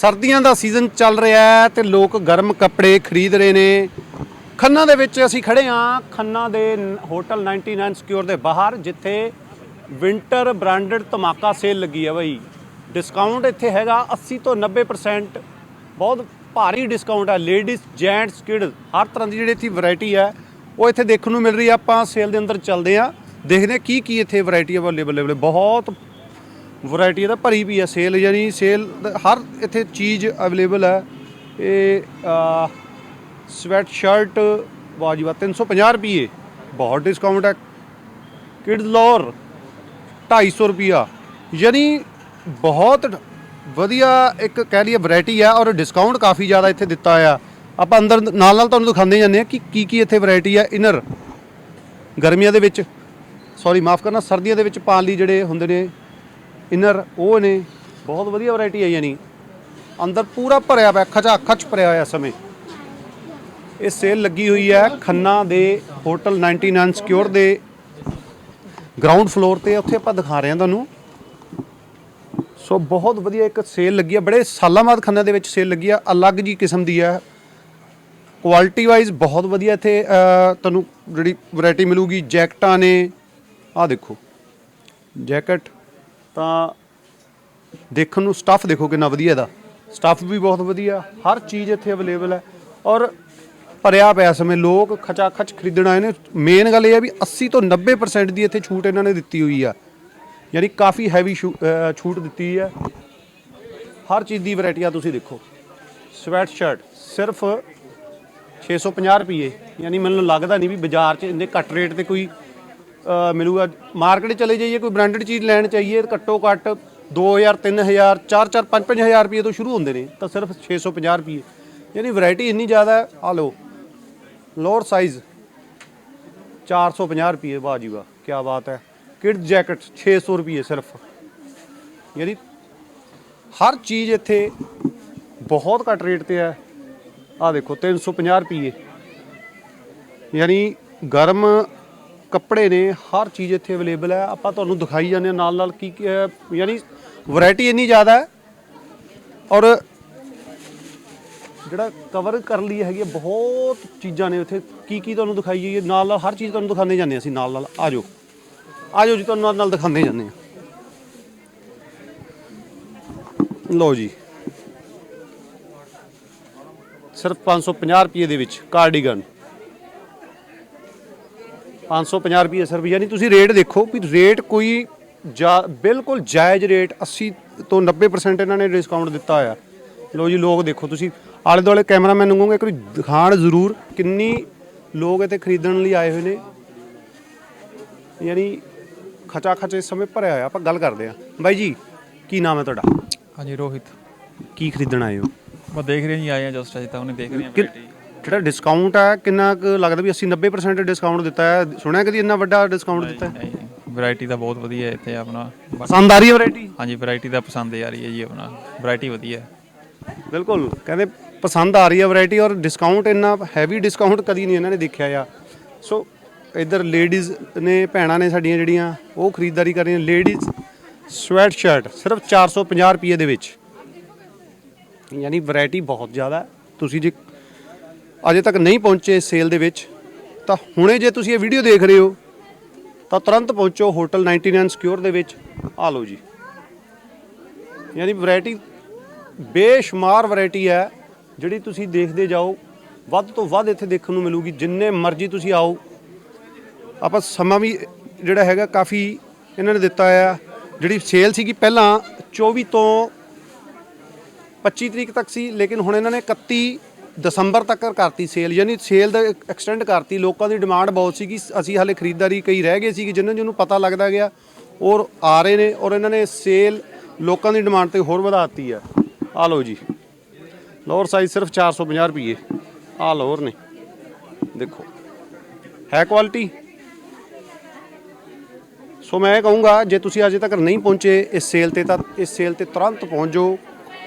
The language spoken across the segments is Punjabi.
ਸਰਦੀਆਂ ਦਾ ਸੀਜ਼ਨ ਚੱਲ ਰਿਹਾ ਹੈ ਤੇ ਲੋਕ ਗਰਮ ਕੱਪੜੇ ਖਰੀਦ ਰਹੇ ਨੇ। ਖੰਨਾ ਦੇ ਵਿੱਚ ਅਸੀਂ ਖੜੇ ਹਾਂ। ਖੰਨਾ ਦੇ ਨ- ਹੋਟਲ 99 ਸਿਕਿਉਰ ਦੇ ਬਾਹਰ, ਜਿੱਥੇ ਵਿੰਟਰ ਬ੍ਰਾਂਡਡ ਧਮਾਕਾ ਸੇਲ ਲੱਗੀ ਹੈ ਬਈ। ਡਿਸਕਾਊਂਟ ਇੱਥੇ ਹੈਗਾ 80 ਤੋਂ 90% ਬਹੁਤ ਭਾਰੀ ਡਿਸਕਾਊਂਟ ਹੈ ਲੇਡੀਜ਼, ਜੈਂਟਸ ਕਿਡਜ਼ ਹਰ ਤਰ੍ਹਾਂ ਦੀ ਜਿਹੜੀ ਇੱਥੇ ਵੈਰਾਈਟੀ ਹੈ ਉਹ ਇੱਥੇ ਦੇਖਣ ਨੂੰ ਮਿਲ ਰਹੀ ਹੈ ਆਪਾਂ ਸੇਲ ਦੇ ਅੰਦਰ ਚੱਲਦੇ ਹਾਂ। ਦੇਖਦੇ ਹਾਂ ਕੀ ਕੀ ਇੱਥੇ ਵੈਰਾਈਟੀ ਅਵੇਲੇਬਲ ਹੈ। ਬਹੁਤ ਵੈਰਾਈਟੀ ਇਹਦਾ ਭਰੀ ਵੀ ਹੈ ਸੇਲ ਯਾਨੀ ਸੇਲ ਹਰ ਇੱਥੇ ਚੀਜ਼ ਅਵੇਲੇਬਲ ਹੈ। ਇਹ ਸਵੈਟ ਸ਼ਰਟ ਵਾਜੀਵਾ 350 ਰੁਪਏ ਬਹੁਤ ਡਿਸਕਾਊਂਟ ਹੈ। ਕਿਡਸ ਲੋਅਰ 250 ਰੁਪਿਆ ਯਾਨੀ ਬਹੁਤ ਵਧੀਆ ਇੱਕ ਕਹਿ ਲਈਏ ਵੈਰਾਈਟੀ ਹੈ ਔਰ ਡਿਸਕਾਊਂਟ ਕਾਫੀ ਜ਼ਿਆਦਾ ਇੱਥੇ ਦਿੱਤਾ ਆ ਆਪਾਂ ਅੰਦਰ ਨਾਲ ਨਾਲ ਤੁਹਾਨੂੰ ਦਿਖਾਉਂਦੇ ਜਾਂਦੇ ਆ ਕਿ ਕੀ ਕੀ ਇੱਥੇ ਵੈਰਾਈਟੀ ਹੈ। ਇਨਰ ਗਰਮੀਆਂ ਦੇ ਵਿੱਚ ਸੌਰੀ ਮਾਫ ਕਰਨਾ, ਸਰਦੀਆਂ ਦੇ ਵਿੱਚ ਪਾਣ ਲਈ ਜਿਹੜੇ ਹੁੰਦੇ ਨੇ ਇਨਰ ਉਹ ਨੇ ਬਹੁਤ ਵਧੀਆ ਵੈਰਾਈਟੀ ਹੈ ਯਾਨੀ। ਅੰਦਰ ਪੂਰਾ ਭਰਿਆ ਪਿਆ, ਖਚਾ ਖਚ ਭਰਿਆ ਹੋਇਆ ਸਮੇਂ। ਇਹ ਸੇਲ ਲੱਗੀ ਹੋਈ ਹੈ ਖੰਨਾ ਦੇ ਹੋਟਲ 99 ਸਿਕਿਉਰ ਦੇ ਗਰਾਊਂਡ ਫਲੋਰ ਤੇ। ਉੱਥੇ ਆਪਾਂ ਦਿਖਾ ਰਹੇ ਹਾਂ ਤੁਹਾਨੂੰ। ਸੋ ਬਹੁਤ ਵਧੀਆ ਇੱਕ ਸੇਲ ਲੱਗੀ ਹੈ। ਬੜੇ ਸਾਲਾਂ ਬਾਅਦ ਖੰਨਾ ਦੇ ਵਿੱਚ ਸੇਲ ਲੱਗੀ ਹੈ। ਅਲੱਗ ਜੀ ਕਿਸਮ ਦੀ ਹੈ। ਕੁਆਲਿਟੀ ਵਾਈਜ਼ ਬਹੁਤ ਵਧੀਆ ਇੱਥੇ ਤੁਹਾਨੂੰ ਜਿਹੜੀ ਵੈਰਾਈਟੀ ਮਿਲੂਗੀ। ਜੈਕਟਾਂ ਨੇ। ਆਹ ਦੇਖੋ। ਜੈਕਟ ਤਾਂ ਦੇਖਣ ਨੂੰ ਸਟੱਫ ਦੇਖੋ ਕਿੰਨਾ ਵਧੀਆ ਦਾ ਸਟੱਫ ਵੀ ਬਹੁਤ ਵਧੀਆ, ਹਰ ਚੀਜ਼ ਇੱਥੇ ਅਵੇਲੇਬਲ ਹੈ। ਔਰ ਭਰਿਆ ਪਿਆ ਸਮੇਂ ਲੋਕ ਖਚਾ ਖਚ ਖਰੀਦਣ ਆਏ ਨੇ। ਮੇਨ ਗੱਲ ਇਹ ਹੈ ਵੀ 80 ਤੋਂ 90% ਦੀ ਇੱਥੇ ਛੂਟ ਇਹਨਾਂ ਨੇ ਦਿੱਤੀ ਹੋਈ ਆ। ਯਾਨੀ ਕਾਫੀ ਹੈਵੀ ਛੂਟ ਦਿੱਤੀ ਹੈ। ਹਰ ਚੀਜ਼ ਦੀ ਵੈਰਾਈਟੀ ਆ, ਤੁਸੀਂ ਦੇਖੋ। ਸਵੈਟ ਸ਼ਰਟ ਸਿਰਫ 650 ਰੁਪਏ ਯਾਨੀ ਮੈਨੂੰ ਲੱਗਦਾ ਨਹੀਂ ਵੀ ਬਾਜ਼ਾਰ 'ਚ ਇੰਨੇ ਘੱਟ ਰੇਟ ਤੇ ਕੋਈ ਮਿਲੂਗਾ। ਮਾਰਕੀਟ ਚਲੇ ਜਾਈਏ, ਕੋਈ ਬ੍ਰਾਂਡਡ ਚੀਜ਼ ਲੈਣ ਚਾਹੀਏ, ਘੱਟੋ ਘੱਟ 2000 3000 4 4 5 5000 ਰੁਪਏ ਤੋਂ ਸ਼ੁਰੂ ਹੁੰਦੇ ਨੇ। ਤਾਂ ਸਿਰਫ 650 ਰੁਪਏ। ਯਾਨੀ ਵੈਰਾਈਟੀ ਇੰਨੀ ਜ਼ਿਆਦਾ ਹੈ ਆ ਲਓ, ਲੋਅਰ ਸਾਈਜ਼ 450 ਰੁਪਏ। ਵਾਹ ਜੀ ਵਾਹ ਕੀ ਬਾਤ ਹੈ। ਕਿਡ ਜੈਕਟ 600 ਰੁਪਏ ਸਿਰਫ। ਯਾਨੀ ਹਰ ਚੀਜ਼ ਇੱਥੇ ਬਹੁਤ ਘੱਟ ਰੇਟ ਤੇ ਹੈ। ਆ ਦੇਖੋ 350 ਰੁਪਏ। ਯਾਨੀ ਗਰਮ ਕੱਪੜੇ ਨੇ ਹਰ ਚੀਜ਼ ਇੱਥੇ ਅਵੇਲੇਬਲ ਹੈ। ਆਪਾਂ ਤੁਹਾਨੂੰ ਦਿਖਾਈ ਜਾਂਦੇ ਹਾਂ ਨਾਲ ਨਾਲ ਕੀ ਕੀ ਹੈ। ਯਾਨੀ ਵੈਰਾਈਟੀ ਇੰਨੀ ਜ਼ਿਆਦਾ ਹੈ। ਔਰ ਜਿਹੜਾ ਕਵਰ ਕਰ ਲਈ ਹੈਗੀ ਹੈ, ਬਹੁਤ ਚੀਜ਼ਾਂ ਨੇ ਉੱਥੇ। ਕੀ ਕੀ ਤੁਹਾਨੂੰ ਦਿਖਾਈ ਜਾਈਏ ਨਾਲ ਨਾਲ ਹਰ ਚੀਜ਼ ਤੁਹਾਨੂੰ ਦਿਖਾਉਂਦੇ ਜਾਂਦੇ ਹਾਂ ਅਸੀਂ ਨਾਲ ਨਾਲ। ਆ ਜਾਓ। ਆ ਜਾਓ ਜੀ ਤੁਹਾਨੂੰ ਨਾਲ ਨਾਲ ਦਿਖਾਉਂਦੇ ਜਾਂਦੇ ਹਾਂ। ਲਓ ਜੀ। ਸਿਰਫ 550 ਰੁਪਏ ਦੇ ਵਿੱਚ ਕਾਰਡੀਗਨ 550 ਰੁਪਏ ਸਿਰਫ ਯਾਨੀ ਤੁਸੀਂ ਰੇਟ ਦੇਖੋ ਵੀ ਰੇਟ ਕੋਈ ਜਾ- ਬਿਲਕੁਲ ਜਾਇਜ਼ ਰੇਟ 80 ਤੋਂ 90% ਇਹਨਾਂ ਨੇ ਡਿਸਕਾਊਂਟ ਦਿੱਤਾ ਹੋਇਆ ਲੋ ਜੀ ਲੋਕ ਦੇਖੋ ਤੁਸੀਂ ਆਲੇ ਦੁਆਲੇ ਕੈਮਰਾਮੈਨ ਨੂੰ ਕਹੂੰਗਾ ਇੱਕ ਵਾਰੀ ਦਿਖਾਣ ਜ਼ਰੂਰ ਕਿੰਨੀ ਲੋਕ ਇੱਥੇ ਖਰੀਦਣ ਲਈ ਆਏ ਹੋਏ ਨੇ। ਯਾਨੀ ਖਚਾ ਖਚ ਇਸ ਸਮੇਂ ਭਰਿਆ ਹੋਇਆ ਆਪਾਂ ਗੱਲ ਕਰਦੇ ਹਾਂ। ਬਾਈ ਜੀ ਕੀ ਨਾਮ ਹੈ ਤੁਹਾਡਾ? ਹਾਂਜੀ ਰੋਹਿਤ। ਕੀ ਖਰੀਦਣ ਆਏ ਹੋ? ਮੈਂ ਦੇਖ ਰਹੇ ਜੀ ਆਏ ਆ ਜਸਟ ਅਜੇ ਤਾਂ ਉਹਨੇ ਦੇਖ ਰਹੇ ਆ ਕਿ- ਜਿਹੜਾ ਡਿਸਕਾਊਂਟ ਹੈ ਕਿੰਨਾ ਕੁ ਲੱਗਦਾ ਵੀ 80 90% ਡਿਸਕਾਊਂਟ ਦਿੱਤਾ ਹੈ? ਸੁਣਿਆ ਕਦੀ ਇੰਨਾ ਵੱਡਾ ਡਿਸਕਾਊਂਟ ਦਿੱਤਾ ਹੈ? ਵੈਰਾਈਟੀ ਤਾਂ ਬਹੁਤ ਵਧੀਆ ਹੈ ਇੱਥੇ ਆਪਣਾ। ਪਸੰਦ ਆ ਰਹੀ ਹੈ ਵੈਰਾਈਟੀ ਹਾਂਜੀ ਵੈਰਾਈਟੀ ਤਾਂ ਪਸੰਦ ਆ ਰਹੀ ਹੈ ਜੀ ਆਪਣਾ। ਵੈਰਾਈਟੀ ਵਧੀਆ ਹੈ। ਬਿਲਕੁਲ ਕਹਿੰਦੇ ਪਸੰਦ ਆ ਰਹੀ ਹੈ ਵੈਰਾਈਟੀ ਔਰ ਡਿਸਕਾਊਂਟ ਇੰਨਾ ਹੈਵੀ ਡਿਸਕਾਊਂਟ ਕਦੀ ਨਹੀਂ ਇਹਨਾਂ ਨੇ ਦੇਖਿਆ ਆ। ਸੋ ਇਧਰ ਲੇਡੀਜ਼ ਨੇ ਭੈਣਾਂ ਨੇ ਸਾਡੀਆਂ ਜਿਹੜੀਆਂ ਉਹ ਖਰੀਦਦਾਰੀ ਕਰ ਰਹੀਆਂ ਲੇਡੀਜ਼ ਸਵੈਟ ਸ਼ਰਟ ਸਿਰਫ 450 ਰੁਪਏ ਦੇ ਵਿੱਚ। ਯਾਨੀ ਵੈਰਾਈਟੀ ਬਹੁਤ ਜ਼ਿਆਦਾ। ਤੁਸੀਂ ਜੇ ਅਜੇ ਤੱਕ ਨਹੀਂ ਪਹੁੰਚੇ ਸੇਲ ਦੇ ਵਿੱਚ, ਤਾਂ ਹੁਣੇ ਜੇ ਤੁਸੀਂ ਇਹ ਵੀਡੀਓ ਦੇਖ ਰਹੇ ਹੋ, ਤਾਂ ਤੁਰੰਤ ਪਹੁੰਚੋ ਹੋਟਲ 99 ਸਿਕਿਉਰ ਦੇ ਵਿੱਚ। ਆ ਲਓ ਜੀ। ਯਾਨੀ ਵੈਰਾਈਟੀ ਬੇਸ਼ੁਮਾਰ ਵੈਰਾਈਟੀ ਹੈ, ਜਿਹੜੀ ਤੁਸੀਂ ਦੇਖਦੇ ਜਾਓ, ਵੱਧ ਤੋਂ ਵੱਧ ਇੱਥੇ ਦੇਖਣ ਨੂੰ ਮਿਲੂਗੀ, ਜਿੰਨੇ ਮਰਜ਼ੀ ਤੁਸੀਂ ਆਓ। ਆਪਾਂ ਸਮਾਂ ਵੀ ਜਿਹੜਾ ਹੈਗਾ ਕਾਫੀ ਇਹਨਾਂ ਨੇ ਦਿੱਤਾ ਆ, ਜਿਹੜੀ ਸੇਲ ਸੀਗੀ ਪਹਿਲਾਂ 24 ਤੋਂ 25 ਤਰੀਕ ਤੱਕ ਸੀ, ਲੇਕਿਨ ਹੁਣ ਇਹਨਾਂ ਨੇ 31 ਦਸੰਬਰ ਤੱਕ ਕਰਤੀ ਸੇਲ ਯਾਨੀ ਸੇਲ ਦਾ ਐਕਸਟੈਂਡ ਕਰਤੀ। ਲੋਕਾਂ ਦੀ ਡਿਮਾਂਡ ਬਹੁਤ ਸੀਗੀ। ਅਸੀਂ ਹਾਲੇ ਖਰੀਦਦਾਰੀ ਕਈ ਰਹਿ ਗਏ ਸੀ ਕਿ ਜਿਨ੍ਹਾਂ ਜਿਹਨੂੰ ਪਤਾ ਲੱਗਦਾ ਗਿਆ, ਔਰ ਆ ਰਹੇ ਨੇ, ਔਰ ਇਹਨਾਂ ਨੇ ਸੇਲ ਲੋਕਾਂ ਦੀ ਡਿਮਾਂਡ ਤੇ ਹੋਰ ਵਧਾ ਦਿੱਤੀ ਆ। ਆ ਲਓ ਜੀ। ਲੋਅਰ ਸਾਈਜ਼ ਸਿਰਫ 450 ਰੁਪਏ ਆ ਲੋਅਰ ਨੇ। ਦੇਖੋ, ਹੈ ਕੁਆਲਿਟੀ ਸੋ ਮੈਂ ਇਹ ਕਹੂੰਗਾ, ਜੇ ਤੁਸੀਂ ਅਜੇ ਤੱਕ ਨਹੀਂ ਪਹੁੰਚੇ ਇਸ ਸੇਲ ਤੇ, ਤਾਂ ਇਸ ਸੇਲ ਤੇ ਤੁਰੰਤ ਪਹੁੰਚ ਜਾਓ।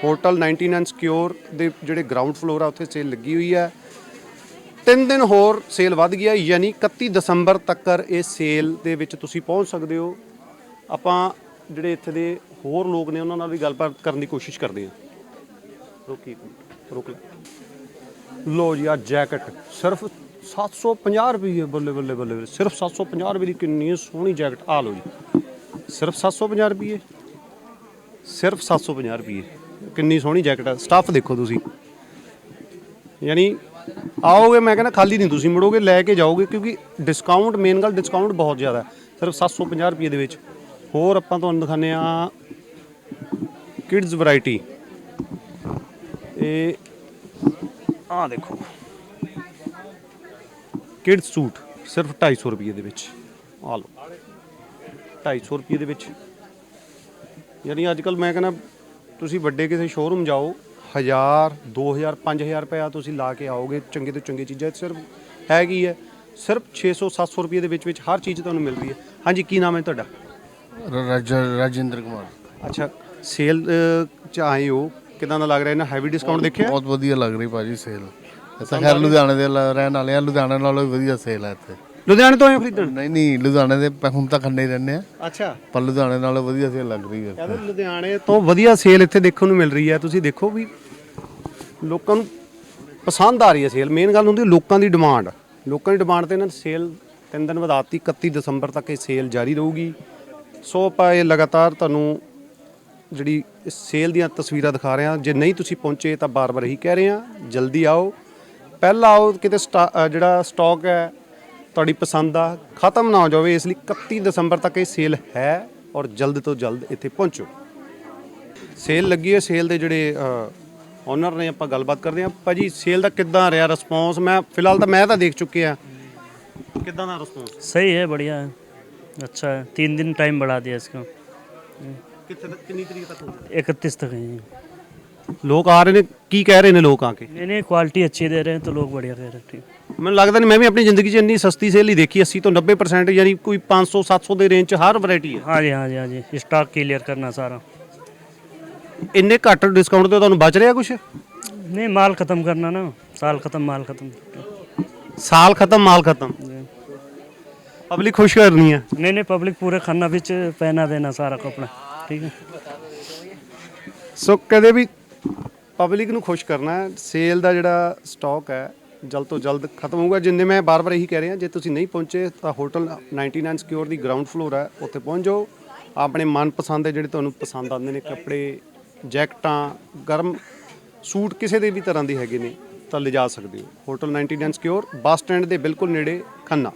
ਹੋਟਲ 99 ਸਕਿਓਰ ਦੇ ਜਿਹੜੇ ਗਰਾਊਂਡ ਫਲੋਰ ਆ, ਉੱਥੇ ਸੇਲ ਲੱਗੀ ਹੋਈ ਹੈ ਤਿੰਨ ਦਿਨ ਹੋਰ ਸੇਲ ਵੱਧ ਗਿਆ, ਯਾਨੀ 31 ਦਸੰਬਰ ਤੱਕ ਇਹ ਸੇਲ ਦੇ ਵਿੱਚ ਤੁਸੀਂ ਪਹੁੰਚ ਸਕਦੇ ਹੋ। ਆਪਾਂ ਜਿਹੜੇ ਇੱਥੇ ਦੇ ਹੋਰ ਲੋਕ ਨੇ, ਉਹਨਾਂ ਨਾਲ ਵੀ ਗੱਲਬਾਤ ਕਰਨ ਦੀ ਕੋਸ਼ਿਸ਼ ਕਰਦੇ ਹਾਂ। ਰੁਕੀ ਰੁਕ ਲੈ। ਲੋ ਜੀ ਆ ਜੈਕਟ ਸਿਰਫ 750 ਰੁਪਏ ਬੱਲੇ ਬੱਲੇ ਬੱਲੇ ਬੱਲੇ। ਸਿਰਫ 750 ਰੁਪਏ ਦੀ ਕਿੰਨੀ ਸੋਹਣੀ ਜੈਕਟ ਆ ਲੋ ਜੀ, ਸਿਰਫ 750 ਰੁਪਏ। ਸਿਰਫ 750 ਰੁਪਏ। ਕਿੰਨੀ ਸੋਹਣੀ ਜੈਕਟ ਆ। ਸਟੱਫ ਦੇਖੋ ਤੁਸੀਂ। ਯਾਨੀ ਆਓਗੇ, ਮੈਂ ਕਹਿੰਦਾ ਖਾਲੀ ਨਹੀਂ ਤੁਸੀਂ ਮੁੜੋਗੇ, ਲੈ ਕੇ ਜਾਓਗੇ, ਕਿਉਂਕਿ ਡਿਸਕਾਊਂਟ ਮੇਨ ਗੱਲ ਡਿਸਕਾਊਂਟ ਬਹੁਤ ਜ਼ਿਆਦਾ ਹੈ। ਸਿਰਫ 750 ਰੁਪਏ ਦੇ ਵਿੱਚ। ਹੋਰ ਆਪਾਂ ਤੁਹਾਨੂੰ ਦਿਖਾਉਂਦੇ ਆ ਕਿਡਜ਼ ਵੈਰਾਈਟੀ ਇਹ ਆ ਦੇਖੋ। ਕਿਡਜ਼ ਸੂਟ ਸਿਰਫ 250 ਰੁਪਏ ਦੇ ਵਿੱਚ। ਆ ਲਓ। 250 ਰੁਪਏ ਦੇ ਵਿੱਚ। ਯਾਨੀ ਅੱਜ ਕੱਲ ਮੈਂ ਕਹਿੰਦਾ ਤੁਸੀਂ ਵੱਡੇ ਕਿਸੇ ਸ਼ੋਰੂਮ ਜਾਓ 1000 2000 5000 ਰੁਪਇਆ ਤੁਸੀਂ ਲਾ ਕੇ ਆਓਗੇ ਚੰਗੇ ਤੋਂ ਚੰਗੀ ਚੀਜ਼ਾਂ ਸਿਰਫ ਹੈ ਕੀ ਹੈ? ਸਿਰਫ 600 700 ਰੁਪਏ ਦੇ ਵਿੱਚ ਵਿੱਚ ਹਰ ਚੀਜ਼ ਤੁਹਾਨੂੰ ਮਿਲ ਰਹੀ ਹੈ। ਹਾਂਜੀ ਕੀ ਨਾਮ ਹੈ ਤੁਹਾਡਾ? ਰਾਜਾ ਰਾਜਿੰਦਰ ਕੁਮਾਰ। ਅੱਛਾ ਸੇਲ ਚ ਆਏ ਹੋ ਕਿਦਾਂ ਦਾ ਲੱਗ ਰਿਹਾ? ਇਹਨਾਂ ਹੈਵੀ ਡਿਸਕਾਊਂਟ ਦੇਖਿਆ? ਬਹੁਤ ਵਧੀਆ ਲੱਗ ਰਹੀ ਭਾਜੀ ਸੇਲ। ਇੱਥੇ ਖੈਰ ਲੁਧਿਆਣੇ ਦੇ ਲ- ਰਹਿਣ ਵਾਲੇ ਆ ਲੁਧਿਆਣੇ ਨਾਲੋਂ ਵੀ ਵਧੀਆ ਸੇਲ ਹੈ ਇੱਥੇ। ਲੁਧਿਆਣੇ ਤੋਂ ਆਏ ਹੋ ਖਰੀਦਣ? ਨਹੀਂ ਨਹੀਂ ਲੁਧਿਆਣੇ ਦੇ ਪ- ਹੁਣ ਤਾਂ ਖੰਨੇ ਰਹਿੰਦੇ ਆ। ਅੱਛਾ। ਪਰ ਲੁਧਿਆਣੇ ਨਾਲੋਂ ਵਧੀਆ ਸੇਲ ਲੱਗ ਰਹੀ ਹੈ ਕਹਿੰਦੇ ਲੁਧਿਆਣੇ ਤੋਂ ਵਧੀਆ ਸੇਲ ਇੱਥੇ ਦੇਖਣ ਨੂੰ ਮਿਲ ਰਹੀ ਹੈ ਤੁਸੀਂ ਦੇਖੋ ਵੀ ਲੋਕਾਂ ਨੂੰ ਪਸੰਦ ਆ ਰਹੀ ਹੈ ਸੇਲ। ਮੇਨ ਗੱਲ ਹੁੰਦੀ ਹੈ ਲੋਕਾਂ ਦੀ ਡਿਮਾਂਡ ਲੋਕਾਂ ਦੀ ਡਿਮਾਂਡ ਤੇ ਇਹਨਾਂ ਨੇ ਸੇਲ ਤਿੰਨ ਦਿਨ ਵਧਾਤੀ। 31 ਦਸੰਬਰ ਤੱਕ ਇਹ ਸੇਲ ਜਾਰੀ ਰਹੂਗੀ। ਸੋ ਆਪਾਂ ਇਹ ਲਗਾਤਾਰ ਤੁਹਾਨੂੰ ਜਿਹੜੀ ਸੇਲ ਦੀਆਂ ਤਸਵੀਰਾਂ ਦਿਖਾ ਰਹੇ ਹਾਂ। ਜੇ ਨਹੀਂ ਤੁਸੀਂ ਪਹੁੰਚੇ ਤਾਂ ਬਾਰ-ਬਾਰ ਇਹੀ ਕਹਿ ਰਹੇ ਹਾਂ। ਜਲਦੀ ਆਓ। ਪਹਿਲਾਂ ਆਓ ਕਿਤੇ ਸਟਾ- ਅ, ਜਿਹੜਾ ਸਟਾਕ ਹੈ ਤੁਹਾਡੀ ਪਸੰਦ ਦਾ ਖਤਮ ਨਾ ਹੋ ਜਾਵੇ ਇਸ ਲਈ 31 ਦਸੰਬਰ ਤੱਕ ਇਹ ਸੇਲ ਹੈ ਔਰ ਜਲਦ ਤੋਂ ਜਲਦ ਇੱਥੇ ਪਹੁੰਚੋ ਸੇਲ ਲੱਗੀ ਹੈ ਸੇਲ ਦੇ ਜਿਹੜੇ ਓਨਰ ਨੇ ਆਪਾਂ ਗੱਲਬਾਤ ਕਰਦੇ ਹਾਂ ਭਾਜੀ ਸੇਲ ਦਾ ਕਿੱਦਾਂ ਰਿਹਾ ਰਿਸਪੌਂਸ ਮੈਂ ਫਿਲਹਾਲ ਤਾਂ ਮੈਂ ਤਾਂ ਦੇਖ ਚੁੱਕਿਆ ਕਿੱਦਾਂ ਦਾ ਰਿਸਪੌਂਸ सही है बढ़िया है अच्छा है तीन दिन टाइम बढ़ा दिया इसका ਕਿੱਥੇ ਤੱਕ ਕਿੰਨੀ ਤਰੀਕ ਤੱਕ ਹੋਊਗਾ इकतीस तक है ਲੋਕ ਆ ਰਹੇ ਨੇ ਕੀ ਕਹਿ ਰਹੇ ਨੇ ਲੋਕ ਆ ਕੇ नहीं नहीं क्वालिटी अच्छी दे रहे हैं तो लोग बढ़िया कह रहे हैं ठीक ਮੈਨੂੰ ਲੱਗਦਾ ਨਹੀਂ ਮੈਂ ਵੀ ਆਪਣੀ ਜ਼ਿੰਦਗੀ 'ਚ ਇੰਨੀ ਸਸਤੀ ਸੇਲ ਹੀ ਦੇਖੀ 80 ਤੋਂ 90% ਯਾਨੀ ਕੋਈ 500 700 ਦੇ ਰੇਂਜ 'ਚ ਹਰ ਵੈਰਾਈਟੀ ਹੈ हाँ जी हाँ जी हाँ जी स्टॉक क्लियर करना सारा ਇੰਨੇ ਘੱਟ ਡਿਸਕਾਊਂਟ ਤੇ ਤੁਹਾਨੂੰ ਬਚ ਰਿਹਾ ਕੁਝ नहीं माल ख़त्म करना ना साल ख़त्म माल ख़त्म ਸਾਲ ਖਤਮ ਮਾਲ ਖਤਮ ਪਬਲਿਕ ਖੁਸ਼ ਕਰਨੀ ਹੈ नहीं नहीं पब्लिक पूरे खाना बिच पहना देना सारा कपड़ा ठीक है ਸੋ ਕਦੇ ਵੀ ਪਬਲਿਕ ਨੂੰ ਖੁਸ਼ ਕਰਨਾ ਹੈ। ਸੇਲ ਦਾ ਜਿਹੜਾ ਸਟਾਕ ਹੈ, ਜਲਦ ਤੋਂ ਜਲਦ ਖਤਮ ਹੋਊਗਾ। ਜਿੰਨੇ ਮੈਂ ਬਾਰ-ਬਾਰ ਇਹੀ ਕਹਿ ਰਿਹਾ, ਜੇ ਤੁਸੀਂ ਨਹੀਂ ਪਹੁੰਚੇ, ਤਾਂ ਹੋਟਲ 99 ਸਿਕਿਉਰ ਦੀ ਗਰਾਊਂਡ ਫਲੋਰ ਹੈ, ਉੱਥੇ ਪਹੁੰਚ ਜਾਓ। ਆਪਣੇ ਮਨਪਸੰਦ ਦੇ ਜਿਹੜੇ ਤੁਹਾਨੂੰ ਪਸੰਦ ਆਉਂਦੇ ਨੇ, ਕੱਪੜੇ, ਜੈਕਟਾਂ, ਗਰਮ ਸੂਟ ਕਿਸੇ ਦੇ ਵੀ ਤਰ੍ਹਾਂ ਦੇ ਹੈਗੇ ਨੇ, ਤਾਂ ਲਿਜਾ ਸਕਦੇ ਹੋ। ਹੋਟਲ 99 ਸਿਕਿਉਰ ਬੱਸ ਸਟੈਂਡ ਦੇ ਬਿਲਕੁਲ ਨੇੜੇ ਖੰਨਾ।